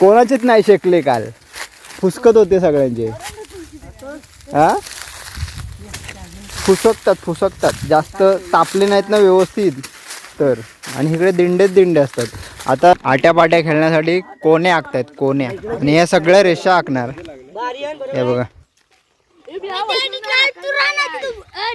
कोणाचेच नाही शेकले काल. फुसकत होते सगळ्यांचे. हा? फुसकतात फुसकतात. जास्त तापले नाहीत ना व्यवस्थित. तर आणि इकडे दिंडेच दिंडे असतात. आता आट्यापाट्या खेळण्यासाठी कोणे आखतायत? कोण्या? आणि या सगळ्या रेषा आखणार. हे बघा.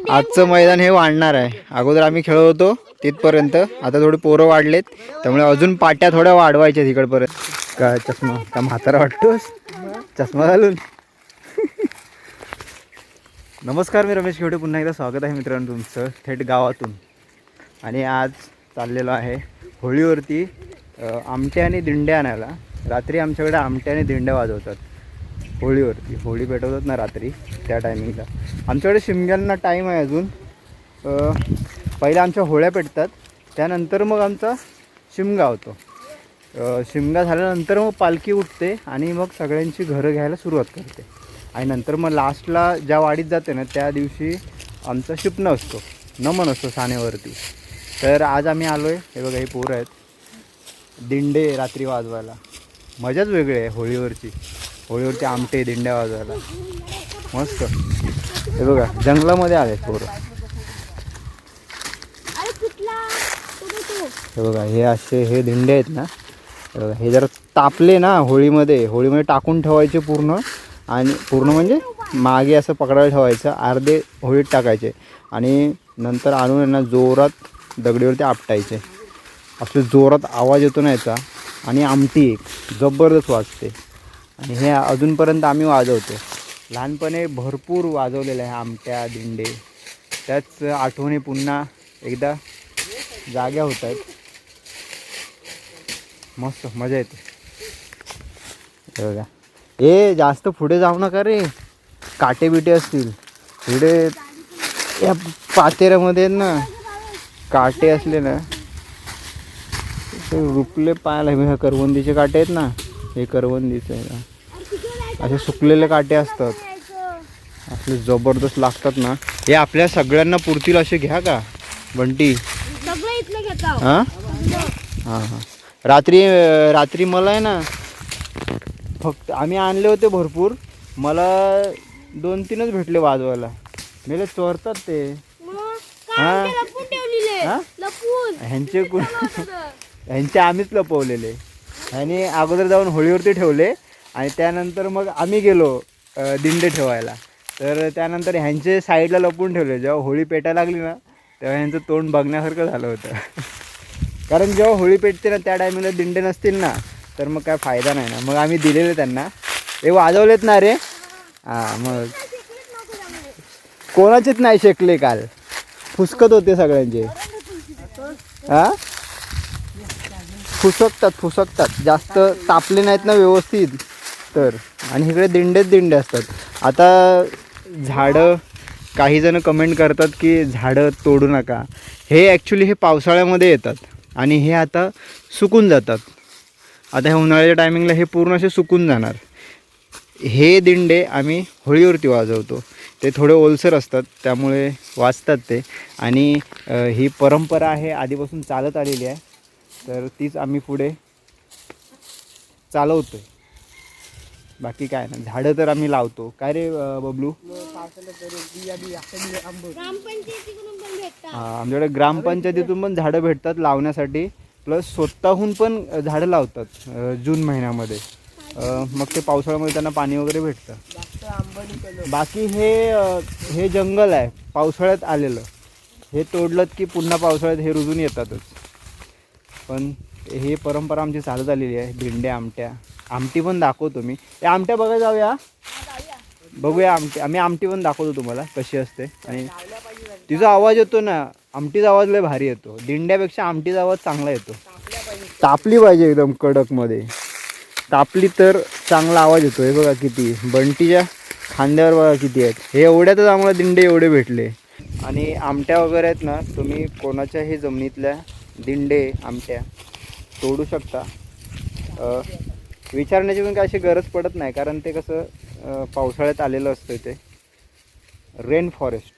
आजचं मैदान हे वाढणार आहे. अगोदर आम्ही खेळत होतो तिथपर्यंत. आता थोडे पोरं वाढलेत. त्यामुळे अजून पाट्या थोड्या वाढवायच्या तिकडपर्यंत काय चष्मा का म्हातारा वाटतोस? चष्मा घालून. नमस्कार मी रमेश खेवडे पुन्हा एकदा स्वागत आहे मित्रांनो तुमचं थेट गावातून. आणि आज चाललेलो आहे होळीवरती आमटे आणि दिंड्या आणायला. रात्री आमच्याकडे आमटे आणि दिंड्या वाजवतात. होळीवरती. होळी पेटवतात ना रात्री त्या टायमिंगला. आमच्याकडे शिमग्यांना टाईम आहे अजून. पहिल्या आमच्या होळ्या पेटतात त्यानंतर मग आमचा शिमगा होतो. शिमगा झाल्यानंतर मग पालखी उठते आणि मग सगळ्यांची घरं घ्यायला सुरुवात करते. आणि नंतर मग लास्टला ज्या वाडीत जाते ना त्या दिवशी आमचा शिपणं असतो. नमन असतो सानेवरती. तर आज आम्ही आलो आहे हे बघा हे पोरं आहेत. दिंडे रात्री वाजवायला. मजाच वेगळी आहे होळीवरची. होळीवरती आमटे दिंड्या वाजवायला. मस्त. हे बघा जंगलामध्ये आले पोरं. हे बघा हे असे हे दिंडे आहेत ना हे जर तापले ना होळीमध्ये होळीमध्ये टाकून ठेवायचे पूर्ण आणि पूर्ण म्हणजे मागे असं पकडायला ठेवायचं अर्धे होळीत टाकायचे आणि नंतर आणून यांना जोरात दगडीवरती आपटायचे. असं जोरात आवाज येतो ना याचा आणि आमटी एक जबरदस्त वाजते. आणि हे अजूनपर्यंत आम्ही वाजवतो. लहानपणी भरपूर वाजवलेलं आहे आमट्या दिंडे. त्याच आठवणी पुन्हा एकदा जाग्या होत आहेत. मस्त मजा येते. हे बघा. ए जास्त पुढे जाऊ नका रे. काटे बिटे असतील. पुढे या पातेऱ्यामध्ये आहेत ना काटे असले ना ते रुपले पायाला हे करवंदीचे काटे आहेत ना हे करवंदीचे आहे असे सुकलेले काटे असतात. असले जबरदस्त लागतात ना. हे आपल्या सगळ्यांना पुरतील असे घ्या का? बंटी? हां? हां हां. रात्री रात्री मला आहे ना फक्त आम्ही आणले होते भरपूर. मला दोन तीनच भेटले वाजवायला. मेले चोरतात ते. हा. हा? ह्यांचे कुण? ह्यांचे आम्हीच लपवलेले. आणि अगोदर जाऊन होळीवरती ठेवले. आणि त्यानंतर मग आम्ही गेलो दिंडे ठेवायला. तर त्यानंतर ह्यांचे साईडला लपवून ठेवले. जेव्हा होळी पेटायला लागली ना तेव्हा ह्यांचं तोंड बघण्यासारखं झालं होतं. कारण जेव्हा होळी पेटते ना त्या टायमिंगला दिंडे नसतील ना तर मग काय फायदा नाही ना. मग आम्ही दिलेले त्यांना. ते वाजवलेत ना रे? हां मग. कोणाचेच नाही शेकले काल. फुसकत होते सगळ्यांचे. हां? फुसकतात फुसकतात. जास्त तापले नाहीत ना व्यवस्थित. तर. आणि इकडे दिंडेच दिंडे असतात. आता झाडं काही जण कमेंट करतात की झाडं तोडू नका. हे ॲक्च्युली हे पावसाळ्यामध्ये येतात. आणि हे आता सुकून जातात. आता ह्या उन्हाळ्याच्या टायमिंगला हे पूर्ण असे सुकून जाणार. हे दिंडे आम्ही होळीवरती वाजवतो. ते थोडे ओलसर असतात त्यामुळे वाजतात ते. आणि ही परंपरा आहे आधीपासून चालत आलेली आहे. तर तीच आम्ही पुढे चालवतो आहे बाकी काय नाही. झाडं तर आम्ही लावतो. काय रे अ, बबलू? ग्रामपंचायतीकडून पण भेटतात. हा, आमच्याकडे ग्रामपंचायतीतून पण झाडं भेटतात लावण्यासाठी. प्लस स्वतःहून पण झाडं लावतात जून महिन्यामध्ये. मग ते पावसाळ्यामध्ये त्यांना पाणी वगैरे भेटतं. बाकी हे हे जंगल आहे पावसाळ्यात आलेलं. हे तोडलं की पुन्हा पावसाळ्यात हे रुजून येतातच. पण हे परंपरा आमची चालत आलेली आहे दिंड्या आमट्या. आमटी पण दाखवतो मी. हे आमट्या बघायला जाऊया. बघूया आमटी आम्ही आमटी पण दाखवतो तुम्हाला कशी असते. आणि तिचा आवाज येतो ना आमटीचा आवाज लय भारी येतो. दिंड्यापेक्षा आमटीचा आवाज चांगला येतो. तापली पाहिजे एकदम कडकमध्ये. तापली तर चांगला आवाज येतो. हे बघा किती बंटीच्या खांद्यावर बघा किती आहेत. हे एवढ्यातच आम्हाला दिंडे एवढे भेटले. आणि आमट्या वगैरे आहेत ना तुम्ही कोणाच्याही जमिनीतल्या दिंडे आमट्या तोडू शकता. विचारण्याची पण काय अशी गरज पडत नाही कारण ते कसं पावसाळ्यात आलेलं असतं ते रेन फॉरेस्ट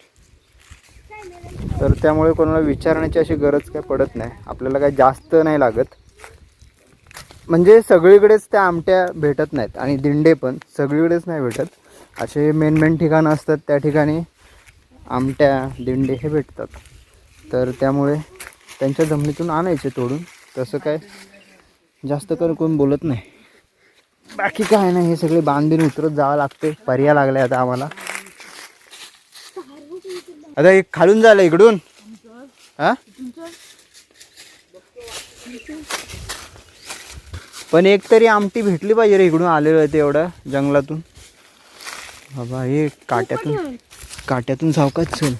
तर त्यामुळे कोणाला विचारण्याची अशी गरज काय पडत नाही. आपल्याला काय जास्त नाही लागत. म्हणजे सगळीकडेच त्या आमट्या भेटत नाहीत आणि दिंडे पण सगळीकडेच नाही भेटत. असे मेन मेन ठिकाणं असतात त्या ठिकाणी आमट्या दिंडे हे भेटतात. तर त्यामुळे त्यांच्या जमिनीतून आणायचे तोडून. तसं काय जास्त करून कोण बोलत नाही. बाकी काय नाही हे सगळे बांधून उतरत जावं लागते. पर्याय लागलाय आता आम्हाला. आता एक खालून झालं इकडून. हा? पण एक तरी आमटी भेटली पाहिजे रे इकडून आलेलं आहे ते एवढं जंगलातून. बाबा हे काट्यातून काट्यातून सावकाच चल.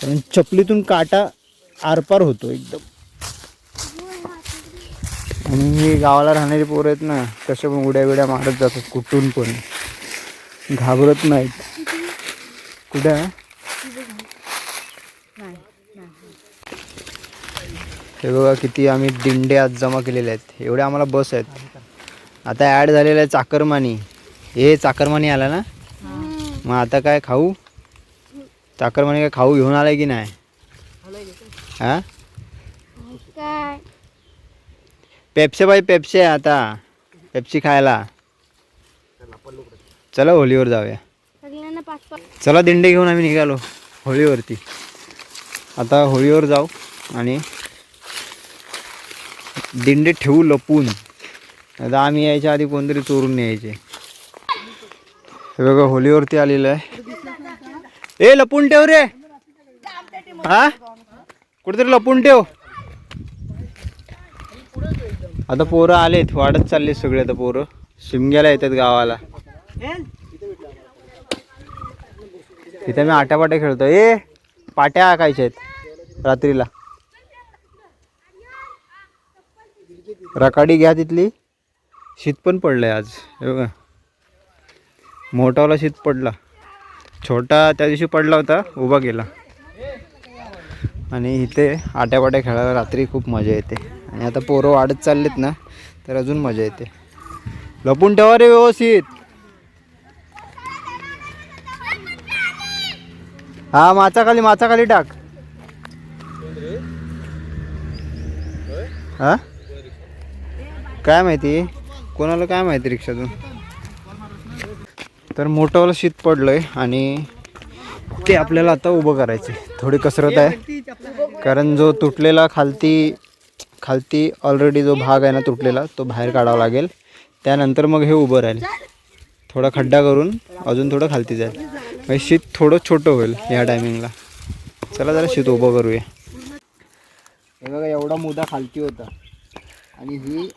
कारण चपलीतून काटा आरपार होतो एकदम. आणि हे गावाला राहणारी पोरं आहेत ना कशा पण उड्या बिड्या मारत जातात कुठून पण. घाबरत नाहीत. कुठे आहे? हे बघा किती आम्ही दिंडे आज जमा केलेले आहेत. एवढे आम्हाला बस आहेत. आता ॲड झालेलं आहे चाकरमानी. हे चाकरमानी आला ना? मग आता काय खाऊ? चाकरमानी काय खाऊ घेऊन आलाय की नाही? हां? काय? पेप्से बाई पेप्से आहे आता. पेप्सी खायला. चला होलीवर जाऊया. चला दिंडे घेऊन आम्ही निघालो होळीवरती. आता होळीवर जाऊ आणि दिंडे ठेवू लपून. आता आम्ही यायच्या आधी कोणतरी चोरून यायचे हे बघा होलीवरती आलेलं आहे. ए लपून ठेव रे. हा? कुठेतरी लपून ठेव. आता पोरं आलेत वाढत चालले सगळे आता पोरं. शिमग्याला येतात गावाला. तिथे मी आट्यापाट्या खेळतो. ए पाट्या आकायच्या आहेत रात्रीला. रकाडी घ्या तिथली. शीत पण पडलंय आज. हे बघा. मोठावाला शीत पडला. छोटा त्या दिवशी पडला होता उभा गेला आणि इथे आट्यापाट्या खेळायला रात्री खूप मजा येते. आणि आता पोरं वाढत चाललेत ना तर अजून मजा येते. लपून ठेवा रे व्यवस्थित. हा माचा खाली माचा खाली टाक. हा? काय माहिती? कोणाला काय माहिती रिक्षातून? तर मोठंवालं शीत पडलंय आणि ते आपल्याला आता उभं करायचं थोडी कसरत आहे. कारण जो तुटलेला खालती खालती ऑलरेडी जो भाग आहे ना तुटलेला तो बाहेर काढावा लागेल. त्यानंतर मग हे उभं राहील. थोडा खड्डा करून अजून थोडं खालती जाईल. म्हणजे शीत थोडं छोटं होईल ह्या टायमिंगला चला जरा शीत उभं करूया. हे बघा एवढा मुदा खालती होता. आणि ही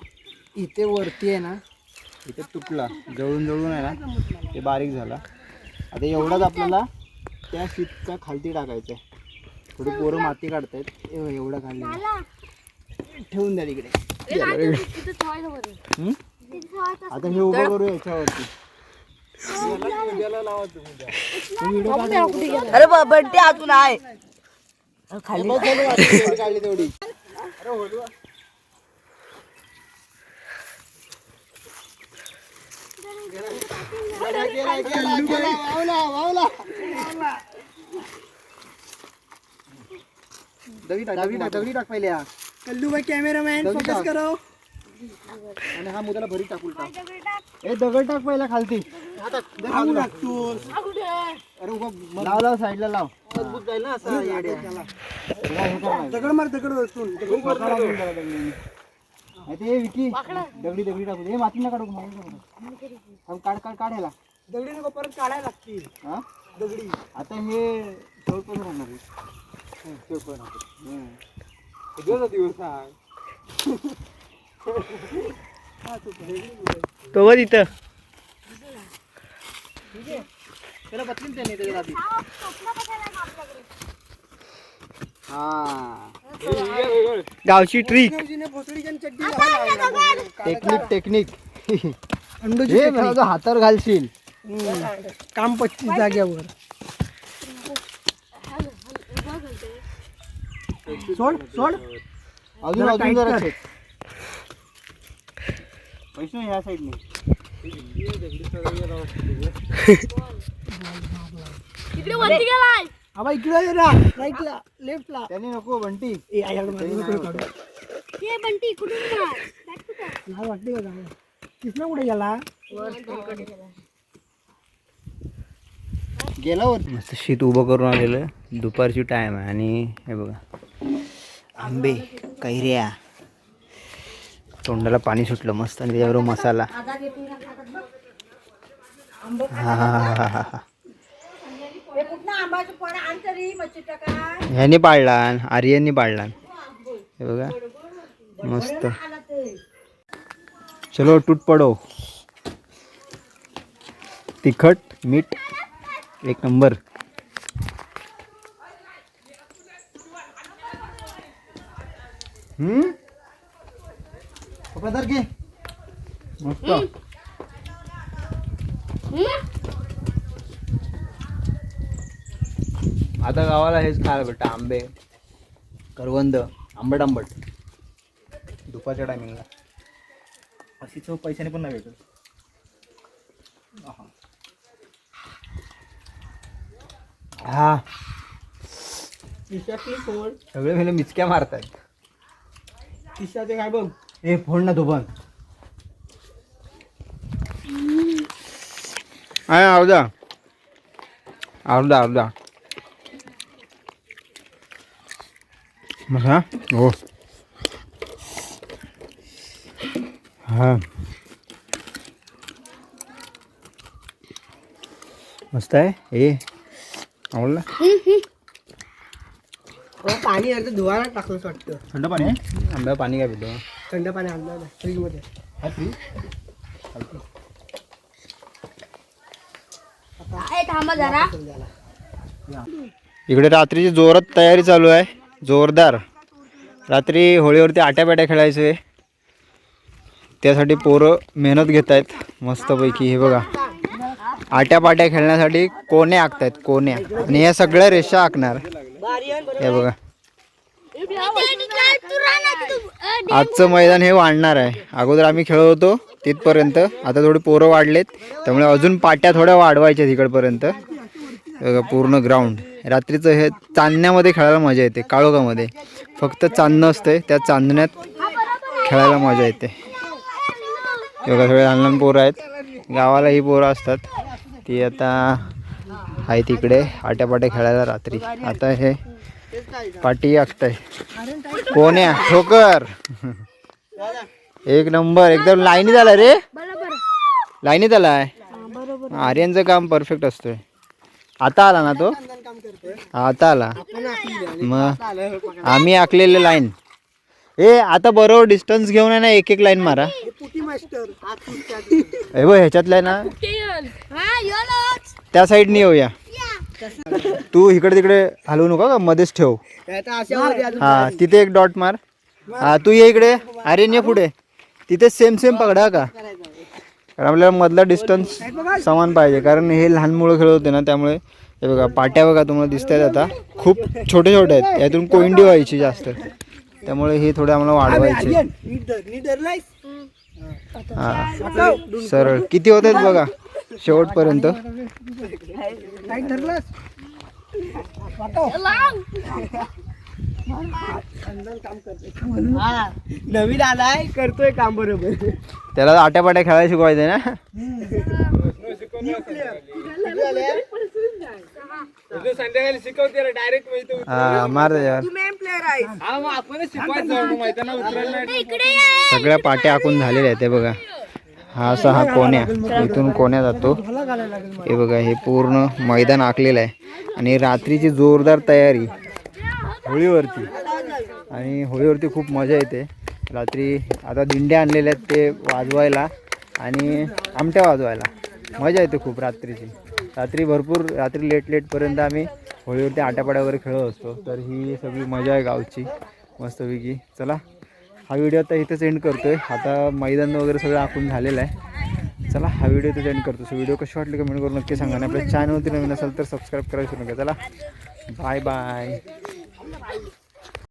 इथे वरती आहे ना इथे तुटला. जळून जळून आहे ना ते बारीक झाला. आता एवढाच आपल्याला त्या शीतचा खालती टाकायचं आहे थोडी पोरं माती काढतायत. हे बघ, एवढा खाल्ली ठेवून द्या तिकडे. आता हे उभं करू याच्यावरती. अरे बा- बंटी अजून आहे. खाली तेवढी काढली तेवढी. दगडी टाक दगडी टाक पहिले कल्लू भाई कॅमेरामॅन दगडी टाक. करो. आणि हा मुदाला भरी टाकून टाक. ए दगड टाक पहिला खालती. अरे उभा लाव लाव साईडला लाव. मजबूत जाईल ना असा दगड मार दगड वरतून. ते विकी. दगडी दगडी टाकू दे. ए माती नका टाकू. थांब, काढ काढ काढ ह्याला दगडी नको परत काढायला लागतील हा? दगडी. आता हे शेवट पण राहणार आहे. उद्याचा दिवस आहे तो वर इथं. त्याला बदलीन त्याने त्याच्या आधी हा. गावची ट्रिक टेक्निक टेक्निक हे हातावर घालशील. काम पच्चीस जाग्यावर. सोड सोड. अजून जरा अजून tight जरा कर. वैष्णव ह्या साईडने तिकडे वरती गेलाय आबा इकडे ये ना. राईटला लेफ्टला त्याने नको बंटी. ए आयाकडे मारू नको काढू. हे बंटी कुठून मार? Back to back. लाज वाटते का चांगलं कृष्णा कुठे गेला? गेला मस्त शीत उभं करून आलेलं. दुपारची टाईम आहे आणि हे बघा. आंबे कैऱ्या. तोंडाला पाणी सुटलं मस्त आणि त्याच्याबरोबर मसाला. हा हा हा हा हा. हा ह्याने पाळला आर्यननी पाळला हे बघा मस्त. चलो टूट पडो. तिखट मीठ एक नंबर. हम्म? पदार घे मस्त. आता गावाला हेच खायला भेटतं आंबे. करवंद आंबट आंबट दुपारच्या टायमिंगला अशी चव पैशाने पण नाही भेटत. हा. सगळे मिचक्या खिशाचे काय बघ? ए फोड ना तो पण आहे अर्धा अर्धा अर्धा मग हा. हो. हा मस्त आहे. ए आवडला? पाणी अर्ध धुवायला टाकलं वाटतं. थंड पाणी आहे? आंब्या पाणी काय पितो? थंड पाणी आणलं नाही फ्रीजमध्ये. थांबा जरा. इकडे रात्रीची जोरात तयारी चालू आहे जोरदार. रात्री होळीवरती आट्यापाट्या खेळायचे. त्यासाठी पोरं मेहनत घेत आहेत मस्तपैकी. हे बघा. आट्यापाट्या खेळण्यासाठी कोण्या आखतायत? कोण्या? आणि या सगळ्या रेषा आखणार. हे बघा. आजचं मैदान हे वाढणार आहे. अगोदर आम्ही खेळत होतो तिथपर्यंत. आता थोडे पोरं वाढलेत. त्यामुळे अजून पाट्या थोड्या वाढवायच्या तिकडपर्यंत. बघा पूर्ण ग्राउंड रात्रीचं हे चांदण्यामध्ये खेळायला मजा येते काळोखामध्ये. फक्त चांदणं असतंय त्या चांदण्यात खेळायला मजा येते. एवढ्या बघा सगळे लहान लहान पोरं आहेत. गावाला ही पोरं असतात. ती आता आहे तिकडे आट्यापाट्या खेळायला रात्री. आता हे पाटी आखताय. कोण आहे? ठोकर. एक नंबर एकदम लाईनीत आला रे. बरोबर लाईनीत आलाय हा, बरोबर आर्यनचं काम परफेक्ट असतोय. आता आला ना तो? आता आला. मग आम्ही आखलेले लाईन ए आता बरोबर डिस्टन्स घेऊन आहे ना एक एक लाईन मारा. हे बघ ह्याच्यातला आहे ना? त्या साईडनी येऊया. तू इकडे तिकडे हलवू नका का? मध्येच ठेव. हा तिथे एक डॉट मार. हा तू ये इकडे. आर्यन ये पुढे. तिथे सेम सेम पकडा का? कारण आपल्याला मधला डिस्टन्स समान पाहिजे. कारण हे लहान मुलं खेळत होते ना त्यामुळे हे बघा पाट्या बघा तुम्हाला दिसत आहेत आता. खूप छोटे छोटे आहेत. यातून कोंडी व्हायची जास्त. त्यामुळे हे थोडे आम्हाला वाढवायचे? हा सरळ. किती होत आहेत बघा? शेवटपर्यंत. काय धरलास? हा, नवीन आलाय करतोय काम बरोबर. त्याला आट्यापाट्या खेळायला शिकवायचं ना? संध्याकाळी शिकवते डायरेक्ट हा मार त्याच्यावर. सगळ्या पाट्या आखून झालेल्या आहेत हे बघा. हा असा हा कोण्या? इथून कोण्या जातो? हे बघा हे पूर्ण मैदान आखलेलं आहे. आणि रात्रीची जोरदार तयारी. होळीवरती आणि होळीवरती खूप मजा येते. रात्री आता दिंड्या आणलेल्या आहेत ते वाजवायला आणि आमट्या वाजवायला. मजा येते खूप रात्रीची. रात्री भरपूर रात्री लेट लेटपर्यंत आम्ही होळीवरती आट्यापाड्या वगैरे खेळत असतो. तर ही सगळी मजा आहे गावची मस्तपैकी. चला हा व्हिडिओ आता इथंच एंड करतोय. आता मैदान वगैरे सगळं आखून झालेलं आहे. चला हा व्हिडिओ इथंच एंड करतो. सो व्हिडिओ कशी वाटली कमेंट करून नक्की सांगा. आणि आपल्या चॅनलवरती नवीन असेल तर सबस्क्राईब करायचं नका. चला बाय बाय